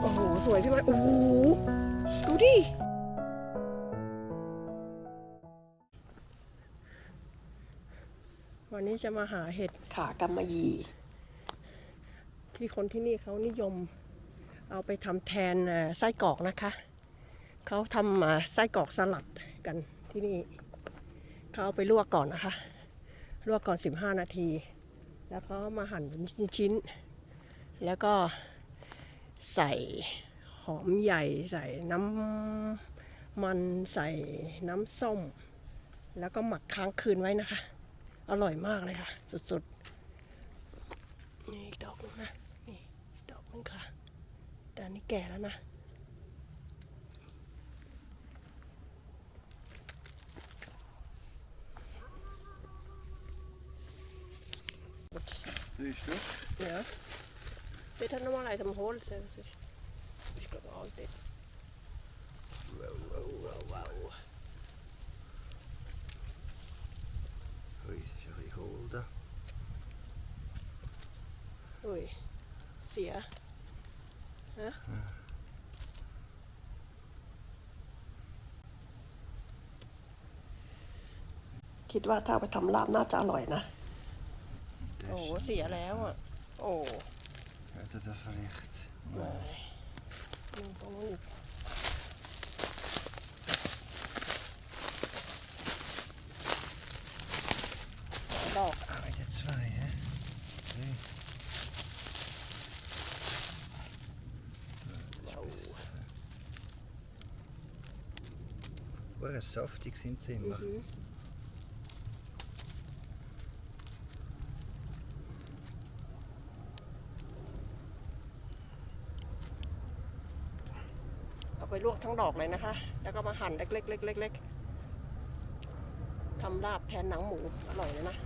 โอ้โห สวยพี่ไม้โอ้โห ดูดิ วันนี้จะมาหาเห็ดขากำมะหยี่ ที่คนที่นี่เขานิยมเอาไปทำแทนเอ่อไส้กรอกนะคะ เขาทำมาไส้กรอกสลัดกันที่นี่ เขาเอาไปลวกก่อนนะคะ ลวกก่อน 15 นาที แล้วก็มาหั่นเป็นชิ้นๆ แล้วก็ ใส่หอมใหญ่ใส่น้ำมันใส่น้ำส้ม แล้วก็หมักค้างคืนไว้นะคะ อร่อยมากเลยค่ะ สุดๆ นี่อีกดอกหนึงนะ นี่ดอกหนึงค่ะ แต่อันนี้แก่แล้วนะ Siehst du? Ja. Dit har nog lite om hål så vi ska ha alltid. Wow, wow, wow, wow. Ui, das ist ein bisschen hohl da. Oj. Fia. Ja. k คิดว่าถ้าเอาไปทำลาบน่าจะอร่อยนะ Das โอ้เสียแล้วอะ โอ้ Hat er da vielleicht? ไม่อืมตรงนู้นอีกดอก Ah, wieder zwei, hä? Okay. เดี๋ยว Hure saftig sind sie immer. Mhm. เอาไปลวก ทั้งดอกเลยนะคะ แล้วก็มาหั่นเล็กๆเล็กๆทำลาบแทนหนังหมูอร่อยเลยนะ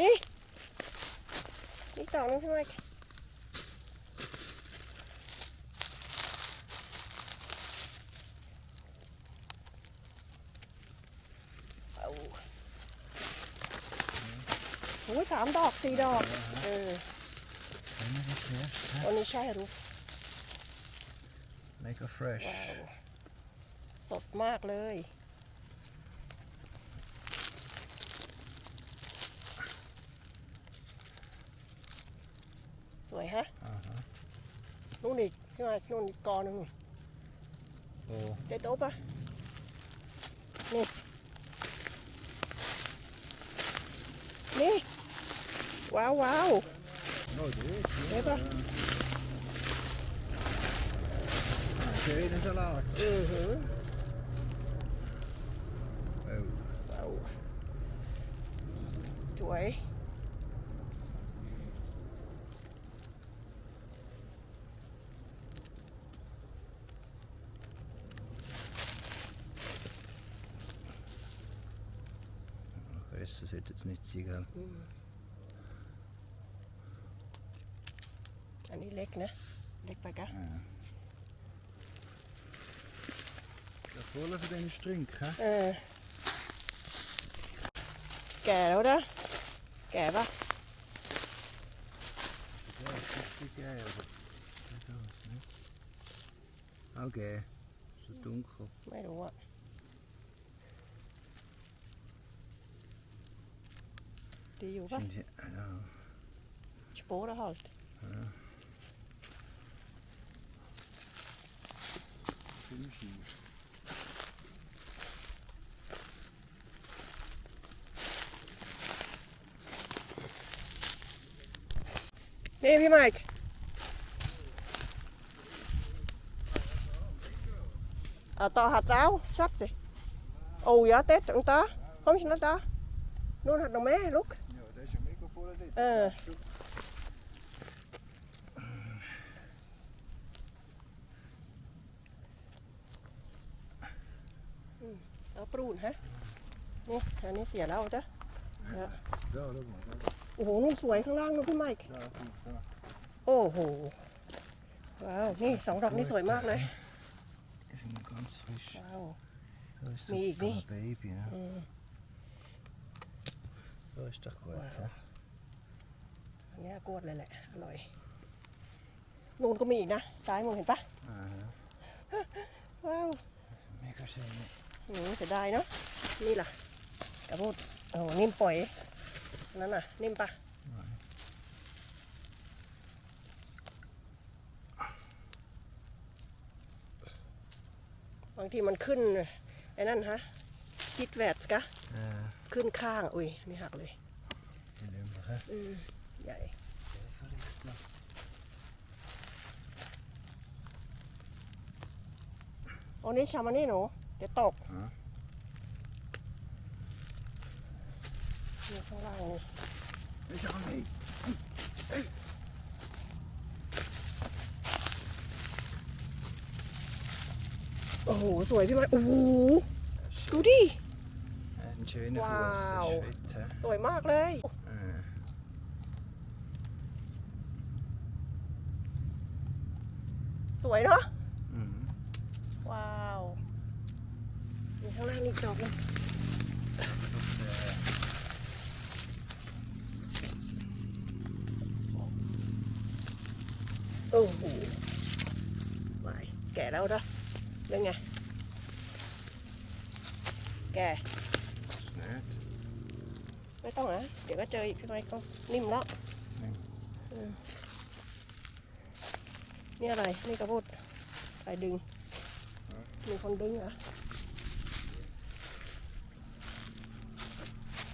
นี่นี่ดอกนึงใช่ไหมเอาโอ้ยสามดอกสี่ดอก เออ Können wir zuerst, hä? วันนี้ใช่รู้ Mega fresh. ว้าวสดมากเลย สวยฮะ Aha. นู่นอีกพี่มานู่นอีกกอหนึ่ง Wo? เจ๊โต๊ะปะนี่ นี่ ว้าวว้าว Oh, dort. Eben. Schöner Salat. อือหือ Oh. ว้าวสวย Besser sollte es nicht sein, gell? อันนี้เล็ กนะเล็กไปกะ Ja. Der voller von diesen Strünken, hä? เออแก่แล้วนะแก่ปะ Ja, ist richtig geil, aber nicht das, ne? Auch geil. So dunkel. ไม่รู้อะดีอยู่ปะ Finde ich, ja. สปอร์ตฮอลต์ Ziemlich schief. นี่พี่ไมค์เอาต่อหัดเจ้าชัดสิโอ้ยเต็ดตรงตาห้อมชนะตานู่นหัดตรงแม่ลูกเออ เอาปรูนฮะนี่อันนี้เสียแล้วจ้ะ อ้โหนู่นสวยข้างล่างนู่นพี่ไมค์ da, da. โอ้โห ว้าว นี่สองดอกนี่สวยมากเลย Die sind ganz frisch. ว้าว Da ist Wie ich so ein nicht. Baby, ne? อืม Da ist doch gut, hä? ากวดเลยแหละ อร่อยนู่นก็มีอีกนะ ซ้ายมือเห็นปะ Ja, ว้าว mega fina. หืมเสียดายเนาะนี่ล่ะกระพูดโอ้โหนิ่มปล่อยอั นนั้นน่ะ นิ่มปะบางทีมันขึ้นไอ้นั่นฮะคิดแวดกะ Ja, ขึ้นข้าง อุ้ยนี่หักเลย det är lummer. อืมใหญ่ Det är för lite. โอ้นี่ชามานี่หนู เดี๋ยวตก Ja. นี่ข้างล่างนี่ Nu kör vi! โอ้โห สวยพี่มันโอ้โห ดูดิ En schöner Wow. Fuß, der Schritt. สวยมากเลย Ja. สวยเนาะ Mm. ว้าวมีข้างล่างนี่อีกดอกหนึง โอ้โหไหวแก่แล้วนะเป็นไง แก่ Snöt. ไม่ต้องนะเดี๋ยวก็เจออีกพี่ไมค์ก็นิ่มแล้วนิ่มอืมนี่อะไร นี่กระพุดไปดึง มีคนดึงเหรอ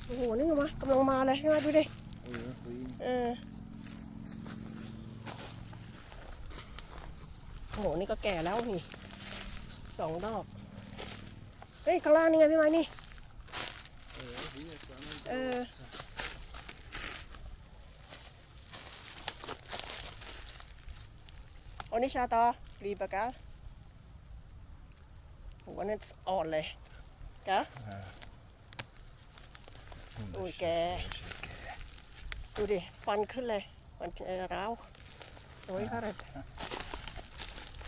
โอ้โห นี่มากำลังมาเลยพี่ไมค์ดูดิ Oj, vad fin. เออ โหนี่ก็แก่แล้วนี่สองดอก เฮ้ยข้างล่างนี่ไงพี่ไม้นี่ Ja, jag vet. Han har inte Eh. rosa. โอนิชาตอรีบกะโหอันนั้นอ่อนเลยกะ Oj, Wunderschön. gä. ดูดิฟันขึ้นเลย มันเอร้าวโอ้ยเขาเลย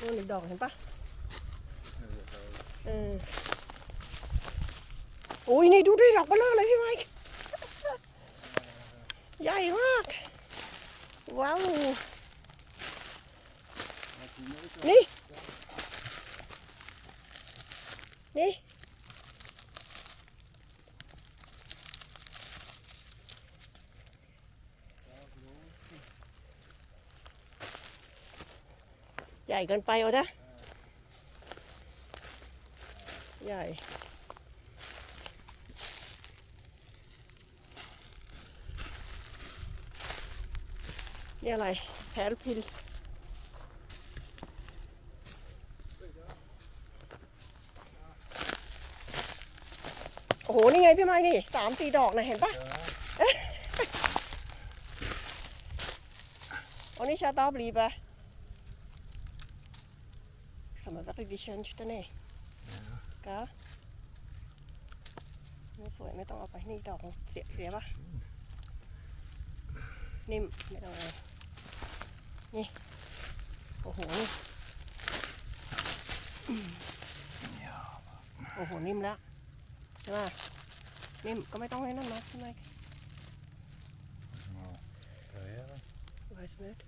นู่นอีกดอกเห็นปะเออโอ้ยนี่ดูดิดอกเบลอเลยพี่ไมค์ใหญ่มาก ว้าว นี่ นี่ ใหญ่เกินไปเอาจ้ะใหญ่นี่อะไรแพลพิลส์โอ้โห นี่ไงพี่ไม้นี่สามสี่ดอกนะเห็นปะ Och ni kör av livet. Kan man vara vid tjänsten är. Ja. นี่สวยไม่ต้องเอาไปนี่ดอกเสียเสียปะนิ่มไม่ต้องเลยนี่ โอ้โหนี่อืมโอ้โห นิ่มแล้วใช่ไหมนิ่มก็ไม่ต้องให้นั่นนะใช่ไหม Börjar vi? Weiß nicht.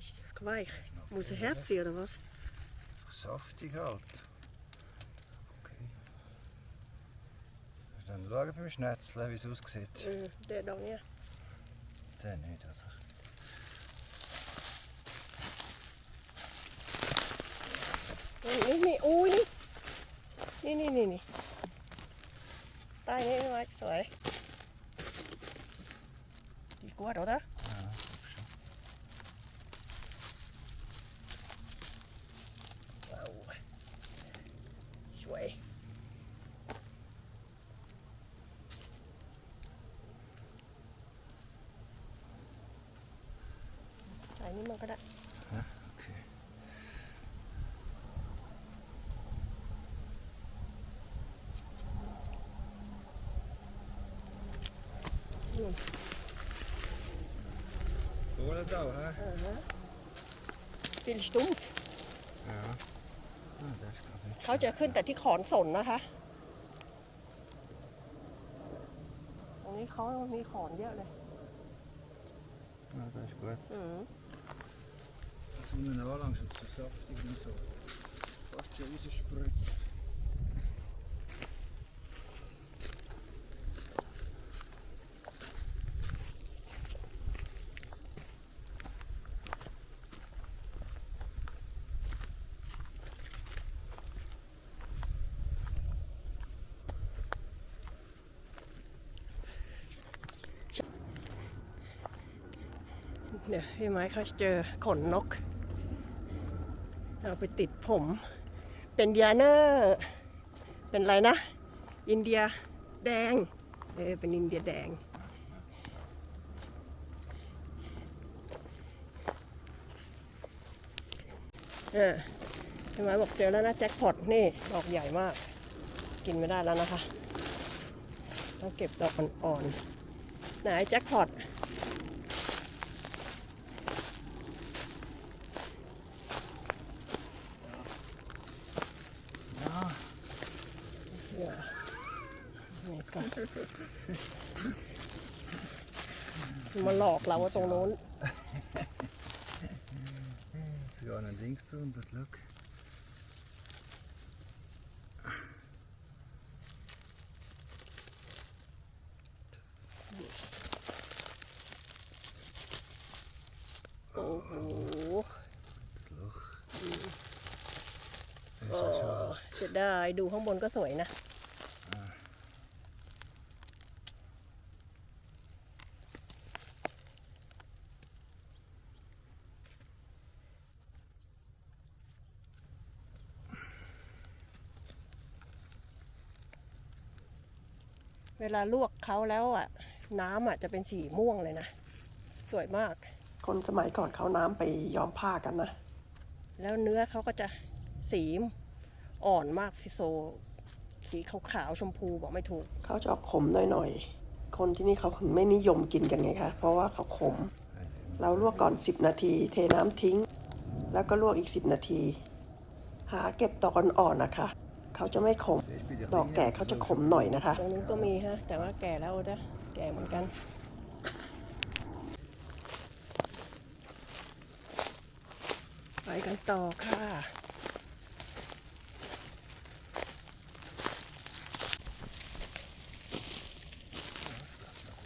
Ich weich. Muss er herzig oder was? Saftig halt. Okay. Dann schauen wir beim Schnetzeln, wie es aussieht. เออเด็ดดอกเนี้ย Den nicht, oder? นี่นี่นี่อุ้ยนี่นี่นี่นี่ใต้นี้ไว้สวยดีกว่าเดี๋ยวนะ Ja, guck schon. ว้าวสวยใส่ นี่มันก็ได้ Okay. นู่น Går det då, hä? อ่าฮะติลสตุ้ม Ja. ja där ska vi. เขาจะขึ้นแต่ที่ขอนสนนะคะ ตรงนี้เขามีขอนเยอะเลย gut. อืม So eine Anlage schon so saftig und so. Fast schon rausspritzt. Ừ. เดี๋ยวพี่ไม้ เขาเจอาไปติดผม เป็นเดียเนอร์เป็นอะไรนะ อินเดียแดง เออ เป็นอินเดียแดง เออพี่ไมบอกเจอแล้วนะแจ็คพอตนี่ดอกใหญ่มาก กินไม่ได้แล้วนะคะ ต้องเก็บดอกอ่อนๆไหนแจ็คพอต Ja, เนี่ยนี่ก็ มาหลอกเราว่าตรงโน้น sogar ein Dings drin, but look. Oh, โอ้โห Das Loch. เออเสียดายดูข้างบนก็สวยนะ เวลาลวกเขาแล้วอะ น้ำอะจะเป็นสีม่วงเลยนะ สวยมาก คนสมัยก่อนเขาน้ำไปย้อมผ้ากันนะ แล้วเนื้อเขาก็จะสีอ่อนมากฟิโซ สีขาวๆชมพูบอกไม่ถูก เขาจะออกขมหน่อยๆ คนที่นี่เขาถึงไม่นิยมกินกันไงคะ เพราะว่าเขาขม เราลวกก่อน 10 นาที เทน้ำทิ้ง แล้วก็ลวกอีก 10 นาที หาเก็บดอกอ่อนๆนะคะ เขาจะไม่ขม ดอกแก่เขาจะขมหน่อยนะคะ ตรงนู้นก็มีฮะ แต่ว่าแก่แล้วนะแก่เหมือนกัน ไปกันต่อค่ะ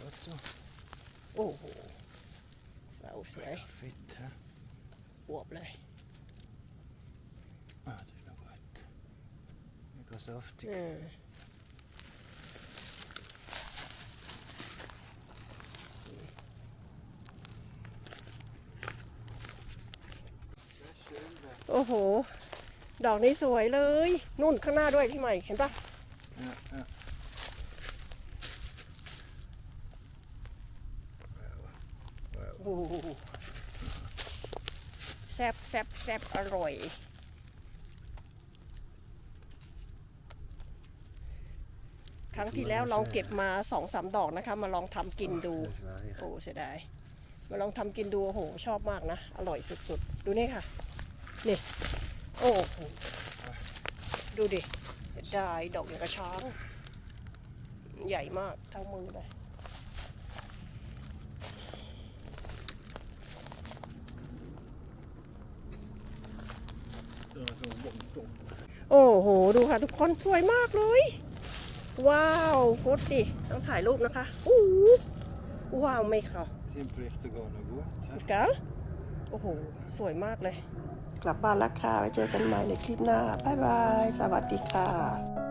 Gut so. โอ้โหเราสวย Fett, hä? อวบเลย saftig. อืมโอ้โห ดอกนี้สวยเลย นู่นข้างหน้าด้วยพี่ใหม่ เห็นปะ Ja, ja. Wow. โอ้โหแซบแซบแซบอร่อย รั้งที่แล้วลองเก็บมาสองสามดอกนะคะ มาลองทำกินดู Das war ich. โอ้เสียดาย มาลองทำกินดูโอ้โหชอบมากนะ อร่อยสุดๆ ดูนี่ค่ะ นี่ โอ้โห ดูดิเสียดายดอกอย่างกระช้างใหญ่มากเท่ามือเลยโอ้โห ดูค่ะ ทุกคนสวยมากเลย ว้าวโคตรดิต้องถ่ายรูปนะคะอู้หูว้าวไม่ค่ะ Sind vielleicht sogar noch gut. hä? กัลโอ้โห สวยมากเลย กลับบ้านแล้วค่ะไว้เจอกันใหม่ในคลิปหน้า บ๊ายบาย สวัสดีค่ะ